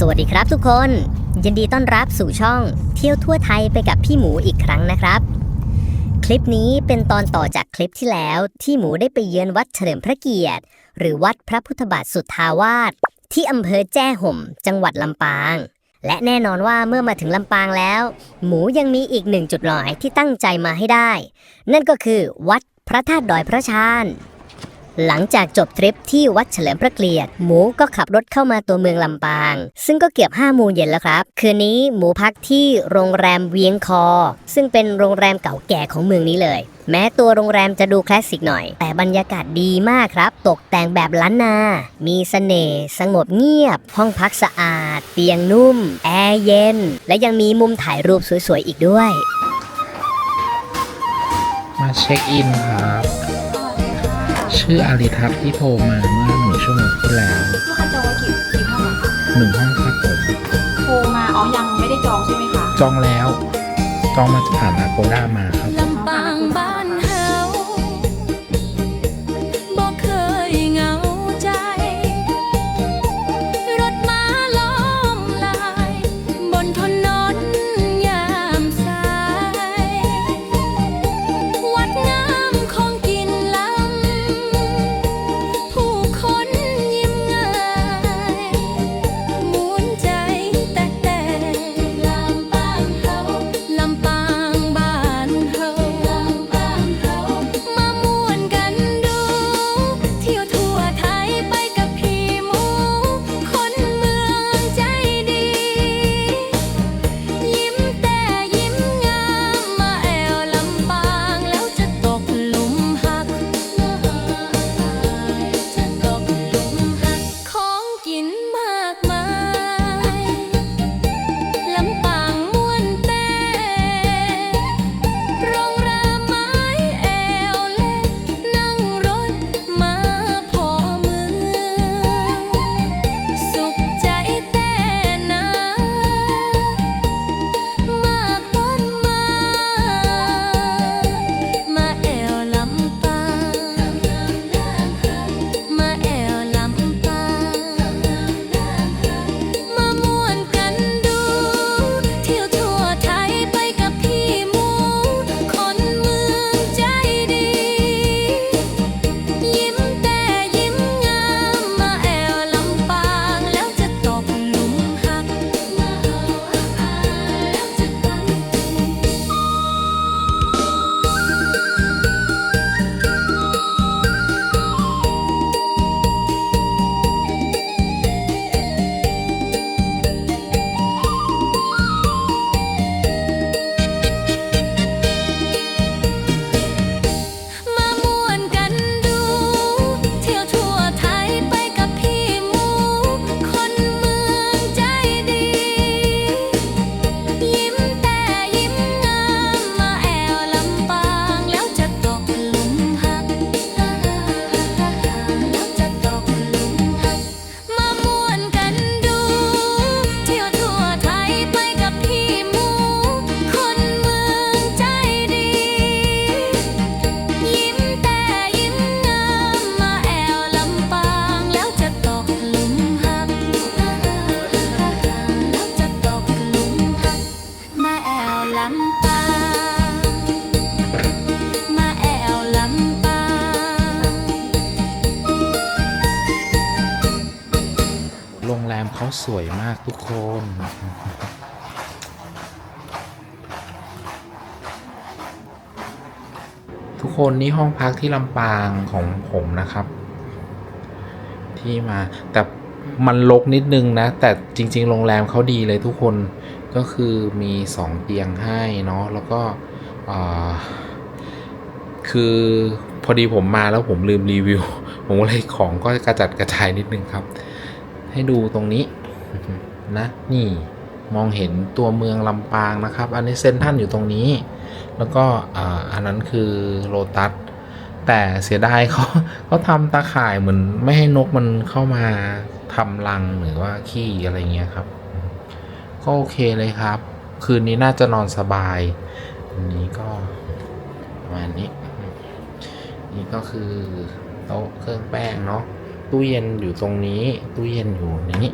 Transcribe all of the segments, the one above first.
สวัสดีครับทุกคน ยินดีต้อนรับสู่ช่องเที่ยวทั่วไทยไปกับพี่หมูอีกครั้งนะครับ คลิปนี้เป็นตอนต่อจากคลิปที่แล้วที่หมูได้ไปเยือนวัดเฉลิมพระเกียรติ หรือวัดพระพุทธบาทสุทธาวาสที่อำเภอแจ้ห่ม จังหวัดลำปาง และแน่นอนว่าเมื่อมาถึงลำปางแล้ว หมูยังมีอีกหนึ่งจุดหมายที่ตั้งใจมาให้ได้ นั่นก็คือวัดพระธาตุดอยพระชาน หลังจากจบทริปที่วัดเฉลิมพระเกียรติหมูก็ขับรถเข้ามาตัวเมืองลำปาง ซึ่งก็เกือบ5โมงเย็นแล้วครับ คืนนี้หมูพักที่โรงแรมเวียงคอ ซึ่งเป็นโรงแรมเก่าแก่ของเมืองนี้เลย แม้ตัวโรงแรมจะดูคลาสสิกหน่อย แต่บรรยากาศดีมากครับ ตกแต่งแบบล้านนา มีเสน่ห์สงบเงียบ ห้องพักสะอาด เตียงนุ่ม แอร์เย็น และยังมีมุมถ่ายรูปสวยๆอีกด้วย มาเช็คอินครับ ชื่ออาริทัศน์ที่โทรมาเมื่อหนึ่งชั่วโมงที่แล้วลูกค้าจองไว้กี่กี่ห้องอะคะหนึ่งห้องครับผมโทรมาอ๋อยังไม่ได้จองใช่ไหมคะจองแล้ว จองมาผ่านอาโกด้ามาครับ ลำปางบ้าน นนี่ห้องพักที่ลำปางของผมนะครับ ที่มาแต่มันลกนิดนึงนะ แต่จริง ๆ โรงแรมเขาดีเลยทุกคนก็คือมีสองเตียงให้เนาะแล้วก็คือพอดีผมมาแล้วผมลืมรีวิว ผมก็เลยของก็กระจัดกระจายนิดนึงครับ ให้ดูตรงนี้นะ นี่มองเห็นตัวเมืองลำปางนะครับ อันนี้เซนทรันอยู่ตรงนี้ แล้วก็อันนั้นคือโลตัสแต่เสียดายเขาเขาทำตาข่ายเหมือนไม่ให้นกมันเข้ามาทำรังหรือว่าขี้อะไรเงี้ยครับ ก็โอเคเลยครับ คืนนี้น่าจะนอนสบายอันนี้ก็ประมาณนี้ นี่ก็คือโต๊ะเครื่องแป้งเนาะตู้เย็นอยู่ตรงนี้ ตู้เย็นอยู่นี้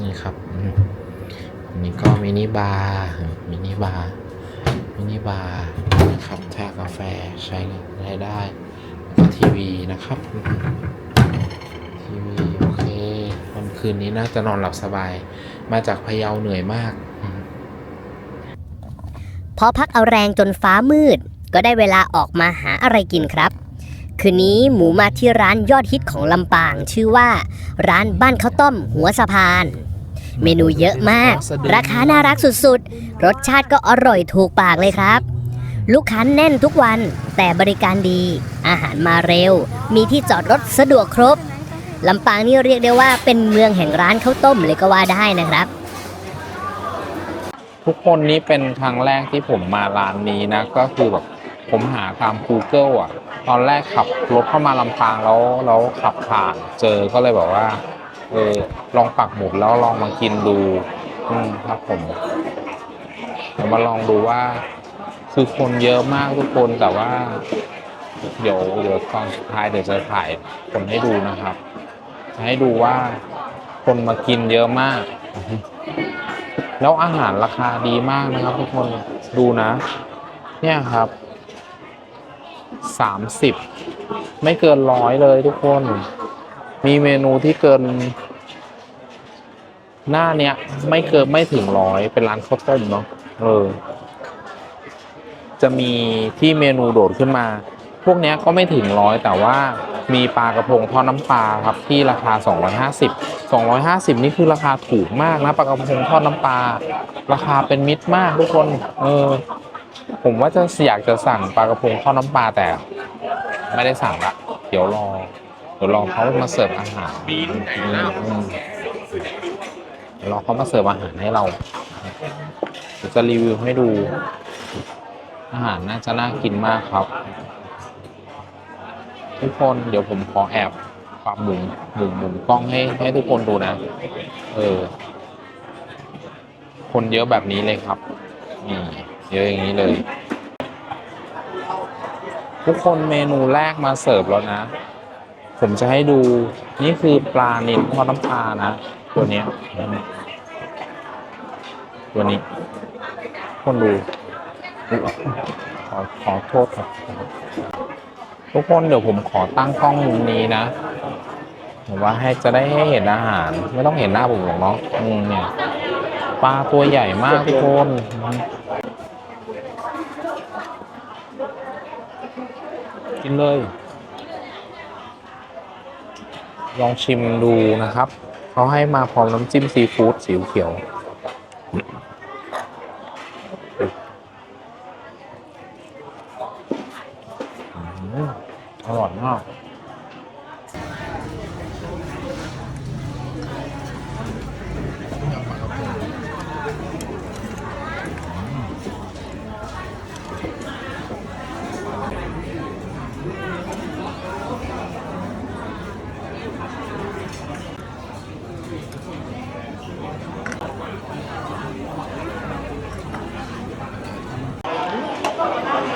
นี่ครับอันนี้ก็มินิบาร์มินิบาร์ มินิบาร์นะครับชากาแฟใช้ได้ได้แล้วก็ทีวีนะครับ ทีวีโอเควันคืนนี้น่าจะนอนหลับสบาย มาจากพะเยาเหนื่อยมาก พอพักเอาแรงจนฟ้ามืด ก็ได้เวลาออกมาหาอะไรกินครับ คืนนี้หมูมาที่ร้านยอดฮิตของลำปาง ชื่อว่า ร้านบ้านข้าวต้มหัวสะพาน เมนูเยอะมาก ราคาน่ารักสุดๆ รสชาติก็อร่อยถูกปากเลยครับ ลูกค้าแน่นทุกวัน แต่บริการดี อาหารมาเร็ว มีที่จอดรถสะดวกครบลำปางนี่เรียกได้ว่าเป็นเมืองแห่งร้านข้าวต้มเลยก็ว่าได้นะครับทุกคนนี่เป็นครั้งแรกที่ผมมาร้านนี้นะ ก็คือแบบผมหาตาม Google อะ ตอนแรกขับรถเข้ามาลำปางแล้วแล้วขับผ่านเจอก็เลยบอกว่า เออลองปักหมุดแล้วลองมากินดู อืมครับผมเดี๋ยวมาลองดูว่า คือคนเยอะมากทุกคนแต่ว่า เดี๋ยวเดี๋ยวตอนสุดท้ายเดี๋ยวจะถ่ายคนให้ดูนะครับ ให้ดูว่าคนมากินเยอะมาก แล้วอาหารราคาดีมากนะครับ ทุกคนดูนะ เนี่ยครับสามสิบไม่เกินร้อยเลยทุกคน มีเมนูที่เกิน หน้าเนี้ย ไม่เกินไม่ถึงร้อยเป็นร้านข้าวต้มเนาะเออ จะมีที่เมนูโดดขึ้นมา พวกเนี้ยก็ไม่ถึงร้อยแต่ว่ามีปลากระพงทอดน้ำปลาครับที่ราคา 250 250 นี่คือราคาถูกมากนะปลากระพงทอดน้ำปลา ราคาเป็นมิตรมากทุกคน เออ ผมว่าจะอยากจะสั่งปลากระพงทอดน้ำปลาแต่ ไม่ได้สั่งละเดี๋ยวรอ ยวรอเขามาเสิร์ฟอาหารรอเขามาเสิร์ฟอาหารให้เราเดี๋ยวจะรีวิวให้ดู อาหารน่าจะน่ากินมากครับ ทุกคนเดี๋ยวผมขอแอบความหมุนหมุนหมุนกล้องให้ให้ทุกคนดูนะ เออ คนเยอะแบบนี้เลยครับนี่เยอะอย่างนี้เลย ทุกคนเมนูแรกมาเสิร์ฟแล้วนะ ผมจะให้ดูนี่คือปลานิลทอดน้ำปลานะ ตัวเนี้ยตัวนี้ คนดู ขอขอโทษครับ ทุกคนเดี๋ยวผมขอตั้งกล้องมุมนี้นะผมว่าให้จะได้ให้เห็นอาหาร ไม่ต้องเห็นหน้าผมหรอกเนาะอืมเนี่ยปลาตัวใหญ่มากทุกคนกินเลย ลองชิมดูนะครับ เขาให้มาพร้อมน้ำจิ้มซีฟู้ดสีเขียว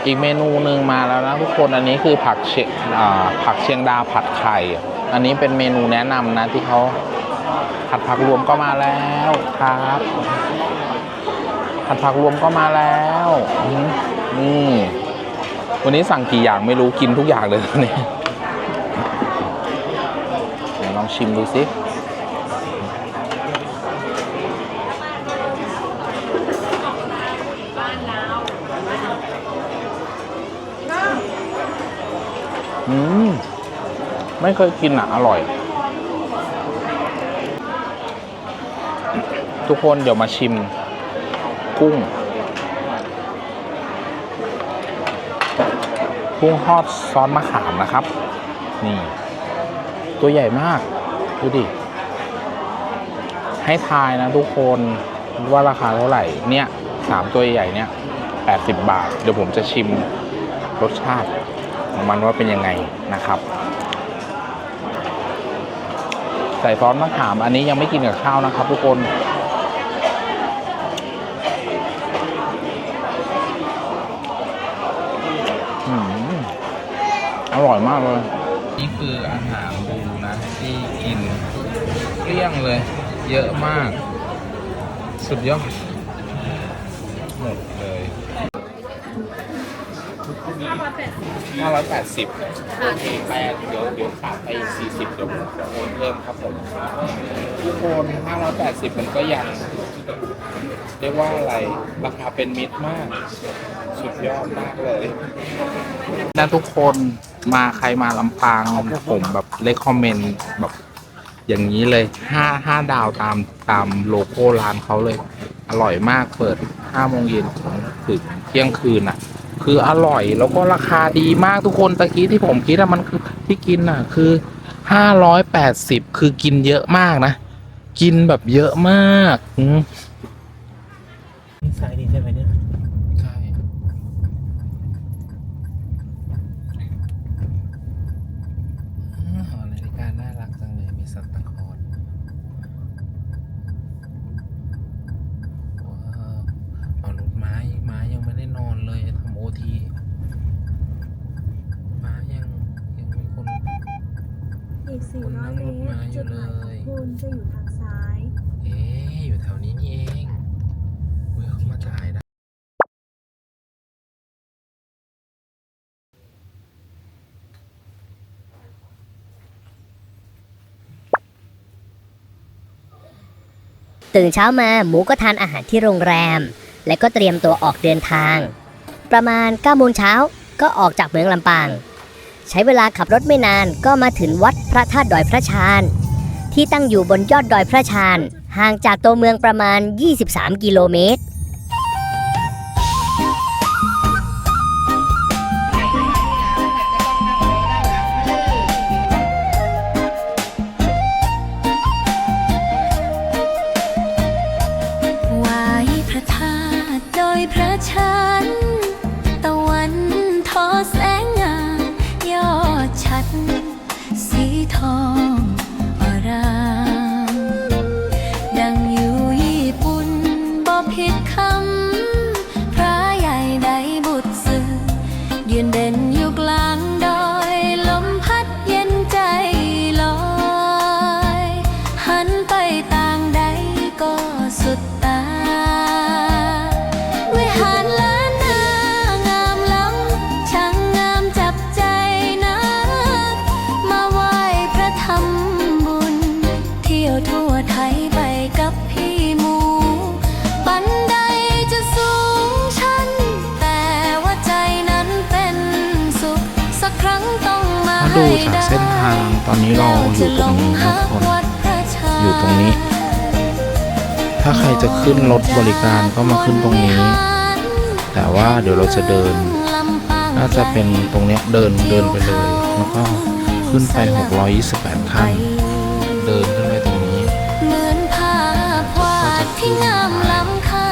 อีกเมนูหนึ่งมาแล้วนะทุกคนอันนี้คือผักเชียงผักเชียงดาผัดไข่ อันนี้เป็นเมนูแนะนำนะที่เขาผัดผักรวมก็มาแล้วครับผัดผักรวมก็มาแล้วอืมอืมวันนี้สั่งกี่อย่างไม่รู้กินทุกอย่างเลยวันนี้เดี๋ยวลองชิมดูสิ อืม ไม่เคยกินอะ อร่อย ทุกคนเดี๋ยวมาชิม กุ้ง กุ้งทอดซอสมะขามนะครับ นี่ ตัวใหญ่มาก ดูดิ ให้ทายนะทุกคนว่าราคาเท่าไหร่ เนี่ยสามตัวใหญ่เนี่ยแปดสิบบาท เดี๋ยวผมจะชิมรสชาติ ของมันว่าเป็นยังไงนะครับ ใส่ซอสมะขาม อันนี้ยังไม่กินกับข้าวนะครับ ทุกคนอร่อยมากเลย นี่คืออาหารบูนะ ที่กินเกลี้ยงเลย เยอะมาก สุดยอด ห้าร้อยแปดสิบโอเคแปดเดี๋ยวเดี๋ยวขาดไปสี่สิบเดี๋ยวโอนเพิ่มครับผมทุกคนห้าร้อยแปดสิบมันก็ยังเรียกว่าอะไรราคาเป็นมิตรมาก สุดยอดมากเลยนั่นทุกคนมาใครมาลำปางผมแบบเลคคอมเมนต์แบบอย่างนี้เลยห้าห้าดาวตามตามโลโก้ร้านเขาเลย อร่อยมากเปิดห้าโมงเย็นถึงเที่ยงคืนอะ คืออร่อยแล้วก็ราคาดีมากทุกคนตะกี้ที่ผมคิดอะมันคือที่กินอะคือห้าร้อยแปดสิบคือกินเยอะมากนะ กินแบบเยอะมากอืมนี่สายดีใช่ไหมเนี่ย ใช่หอนาฬิกาน่ารักจังเลย มีซันตาคลอสว้าวเอารถม้าอีกม้ายังไม่ได้ นอนเลยทำโอทีม้ายังยังมีคนอีกคนนั่ง400รถเมม้าตรอยู่จุดหมายเลยของคุณจะอยู่ทางซ้าย เอ๊ะอยู่แถวนี้นี่เองเว้ยเขามาจ่ายนะตื่นเช้ามาหมูก็ทานอาหารที่โรงแรม และก็เตรียมตัวออกเดินทาง ประมาณ9โมงเช้าก็ออกจากเมืองลำปาง ใช้เวลาขับรถไม่นานก็มาถึงวัดพระธาตุดอยพระชาน ที่ตั้งอยู่บนยอดดอยพระชาน ห่างจากตัวเมืองประมาณ 23 กิโลเมตร ตอนนี้เราอยู่ตรงนี้นะทุกคนอยู่ตรงนี้ ถ้าใครจะขึ้นรถบริการก็มาขึ้นตรงนี้ แต่ว่าเดี๋ยวเราจะเดิน น่าจะเป็นตรงเนี้ยเดินเดินไปเลย แล้วก็ขึ้นไป 628ขั้นเดินขึ้นไปตรงนี้เหมือนภาพวาดที่งามล้ำค่า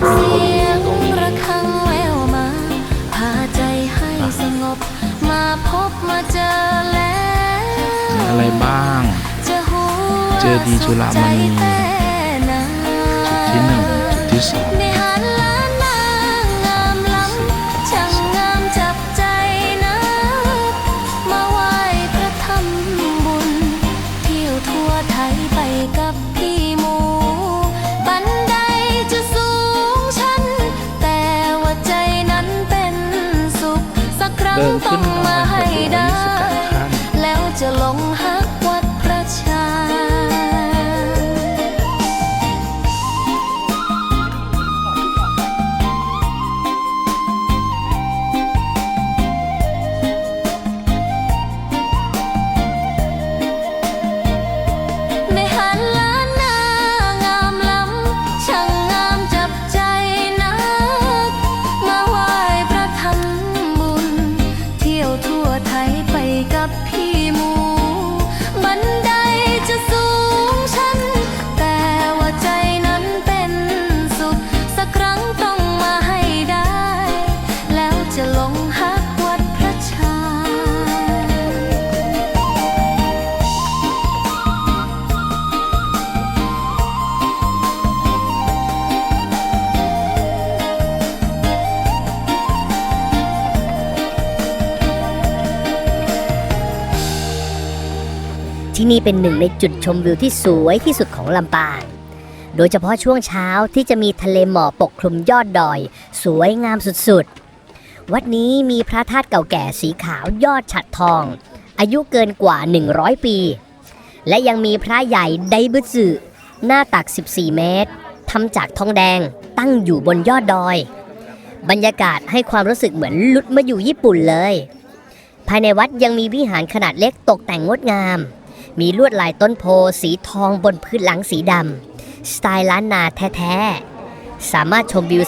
ขึ้นเสีบนยงตรงนี้ระฆังแววมาพาใจให้สงบมาเจอแล้ว อะไรบ้าง เจดีย์จุฬามณีจุดที่หนึ่งจุดที่สองในหาดล้านนางงามล้ำช่างงามจับใจนักมาไหว้พระธรรมบุญเดินขึ้นมาให้ได้ จะหลงหา นี่เป็นหนึ่งในจุดชมวิวที่สวยที่สุดของลำปาง โดยเฉพาะช่วงเช้าที่จะมีทะเลหมอกปกคลุมยอดดอย สวยงามสุดๆ วัดนี้มีพระธาตุเก่าแก่สีขาวยอดฉัดทอง อายุเกินกว่า 100 ปี และยังมีพระใหญ่ไดบุสึหน้าตัก 14 เมตรทำจากทองแดงตั้งอยู่บนยอดดอย บรรยากาศให้ความรู้สึกเหมือนหลุดมาอยู่ญี่ปุ่นเลย ภายในวัดยังมีวิหารขนาดเล็กตกแต่งงดงาม มีลวดลายต้นโพสีทองบนพื้นหลังสีดำสไตล์ล้านนาแท้ๆ สามารถชมวิว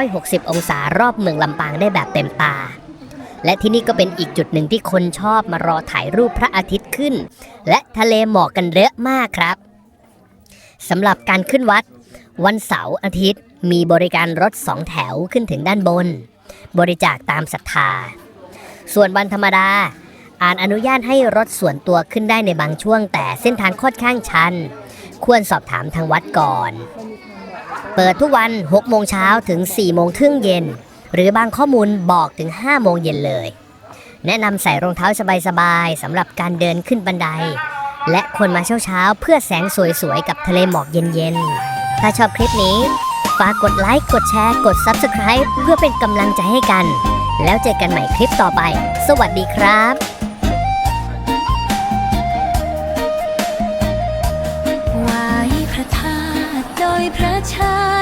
360 องศารอบเมืองลำปางได้แบบเต็มตา และที่นี่ก็เป็นอีกจุดหนึ่งที่คนชอบมารอถ่ายรูปพระอาทิตย์ขึ้น และทะเลหมอกกันเยอะมากครับสำหรับการขึ้นวัด วันเสาร์อาทิตย์มีบริการรถสองแถวขึ้นถึงด้านบน บริจาคตามศรัทธา ส่วนวันธรรมดา อ่านอนุญาตให้รถส่วนตัวขึ้นได้ในบางช่วง แต่เส้นทางค่อนข้างชัน ควรสอบถามทางวัดก่อน เปิดทุกวัน 6 โมงเช้าถึง 4 โมงครึ่งเย็น หรือบางข้อมูลบอกถึง 5 โมงเย็นเลย แนะนำใส่รองเท้าสบายๆสำหรับการเดินขึ้นบันได และควรมาเช้าๆเพื่อแสงสวยๆ กับทะเลหมอกเย็นๆ ถ้าชอบคลิปนี้ฝากกดไลค์ กดแชร์ กด Subscribe เพื่อเป็นกำลังใจให้กัน แล้วเจอกันใหม่คลิปต่อไป สวัสดีครับ พระชา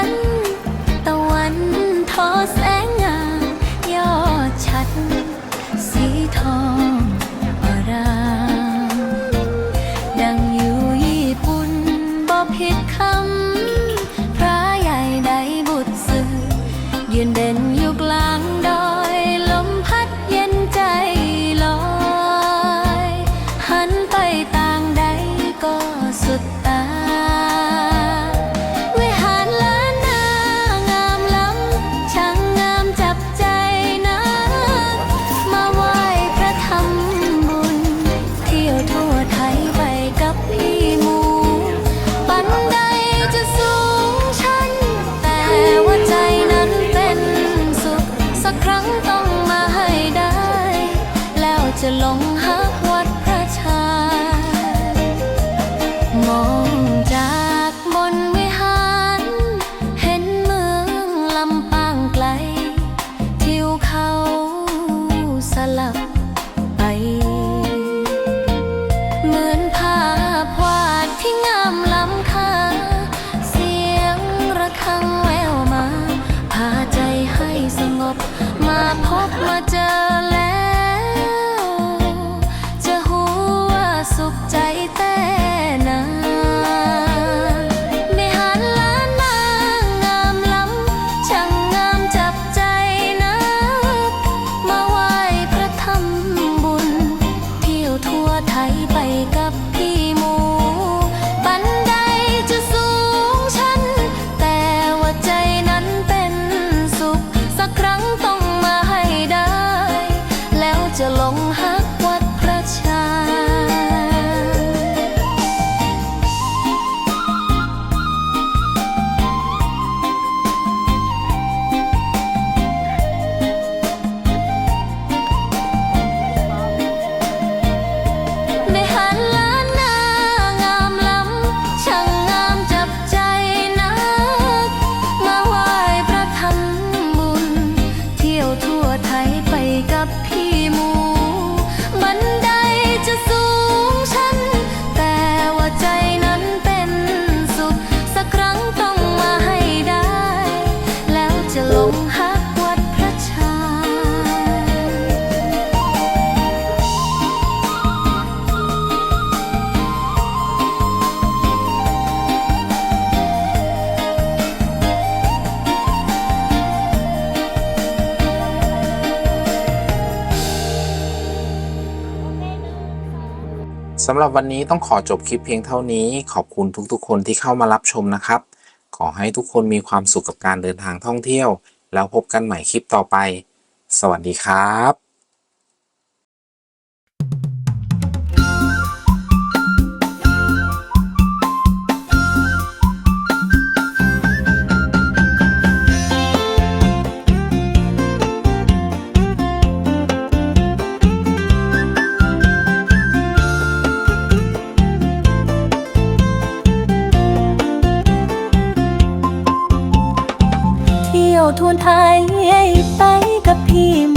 สำหรับวันนี้ต้องขอจบคลิปเพียงเท่านี้ ขอบคุณทุกๆ คนที่เข้ามารับชมนะครับ ขอให้ทุกคนมีความสุขกับการเดินทางท่องเที่ยว แล้วพบกันใหม่คลิปต่อไป สวัสดีครับ ทวนไทยไปกับพี่